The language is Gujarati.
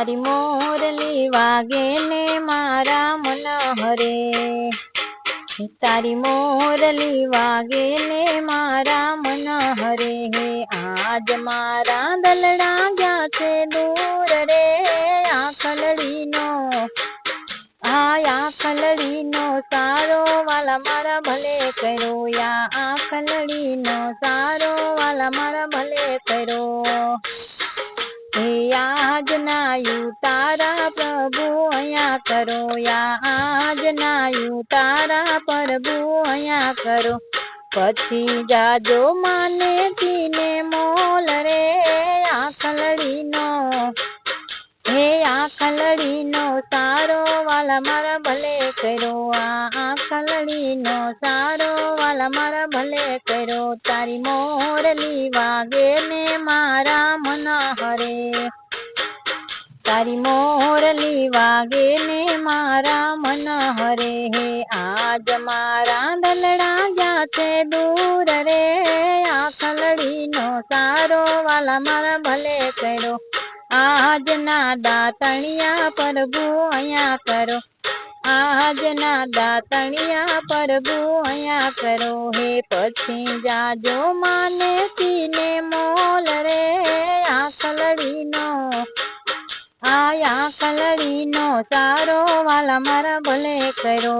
તારી મોરલી વાગે ને મારા મન હરે. તારી મોરલી વાગે ને મારા મન હરે. હે આજ મારા દલડા ગયા છે દૂર રે આખલડીનો. આયા ખલડીનો સારો વાલા મારા ભલે કરો યા આ ખલડીનો સારો વાલા મારા ભલે કર્યો. હે આજ નાયું તારા પ્રભુ અહીંયા કરો આજનાયું તારા પ્રભુ અહીંયા કરો. પછી જાજો માને તીને મોલ રે આખલડીનો. ખલડીનો હે આખલડીનો સારો વાલા મારા ભલે કરો આ આ સારો વાલા મારા ભલે કરો તારી મોરલી વાગે ને મારા મન હરે. તારી મોરલી વાગે ને મારા મન હરે. હે, આજ મારા દલડા છે દૂર રે. આ ખલડીનો સારો વાલા મારા ભલે કર્યો. આજના દાતણિયા પ્રભુ અહીંયા કરો. આજના દાતણિયા પ્રભુ અહીંયા કરો. હે, પછી જાજો માને તીને મોલ આયા કલરીનો સારો વાલા મારા ભલે કરો